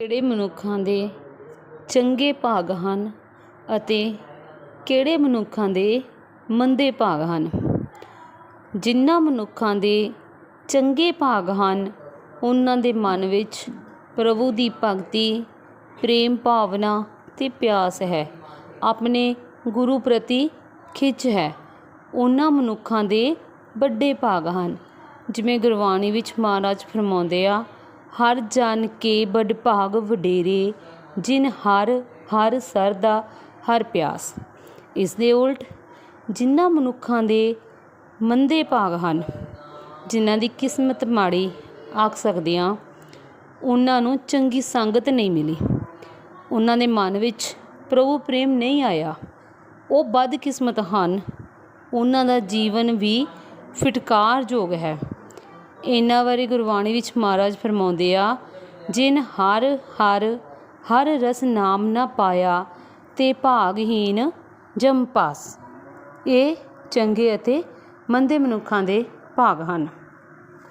ਕਿਹੜੇ ਮਨੁੱਖਾਂ ਦੇ ਚੰਗੇ ਭਾਗ ਹਨ ਅਤੇ ਕਿਹੜੇ ਮਨੁੱਖਾਂ ਦੇ ਮੰਦੇ ਭਾਗ ਹਨ? ਜਿਨ੍ਹਾਂ ਮਨੁੱਖਾਂ ਦੇ ਚੰਗੇ ਭਾਗ ਹਨ, ਉਹਨਾਂ ਦੇ ਮਨ ਵਿੱਚ ਪ੍ਰਭੂ ਦੀ ਭਗਤੀ, ਪ੍ਰੇਮ ਭਾਵਨਾ ਅਤੇ ਪਿਆਸ ਹੈ। ਆਪਣੇ ਗੁਰੂ ਪ੍ਰਤੀ ਖਿੱਚ ਹੈ। ਉਹਨਾਂ ਮਨੁੱਖਾਂ ਦੇ ਵੱਡੇ ਭਾਗ ਹਨ। ਜਿਵੇਂ ਗੁਰਬਾਣੀ ਵਿੱਚ ਮਹਾਰਾਜ ਫਰਮਾਉਂਦੇ ਆ ਹਰ ਜਨ ਕੇ ਬੜ ਭਾਗ ਵਡੇਰੇ, ਜਿਨ ਹਰ ਹਰ ਸਰਦਾ ਹਰ ਪਿਆਸ। ਇਸ ਦੇ ਉਲਟ ਜਿਨ੍ਹਾਂ ਮਨੁੱਖਾਂ ਦੇ ਮੰਦੇ ਭਾਗ ਹਨ, ਜਿਨ੍ਹਾਂ ਦੀ ਕਿਸਮਤ ਮਾੜੀ ਆਖ ਸਕਦੇ ਹਾਂ ਉਹਨਾਂ ਨੂੰ ਚੰਗੀ ਸੰਗਤ ਨਹੀਂ ਮਿਲੀ। ਉਹਨਾਂ ਦੇ ਮਨ ਵਿੱਚ ਪ੍ਰਭੂ ਪ੍ਰੇਮ ਨਹੀਂ ਆਇਆ। ਉਹ ਬਦਕਿਸਮਤ ਹਨ। ਉਹਨਾਂ ਦਾ ਜੀਵਨ ਵੀ ਫਿਟਕਾਰਯੋਗ ਹੈ। ਇਹਨਾਂ ਬਾਰੇ ਗੁਰਬਾਣੀ ਵਿੱਚ ਮਹਾਰਾਜ ਫਰਮਾਉਂਦੇ ਆ, ਜਿਨ ਹਰ ਹਰ ਹਰ ਰਸ ਨਾਮ ਨਾ ਪਾਇਆ, ਤੇ ਭਾਗਹੀਨ ਜਮ ਪਾਸ। ਇਹ ਚੰਗੇ ਅਤੇ ਮੰਦੇ ਮਨੁੱਖਾਂ ਦੇ ਭਾਗ ਹਨ।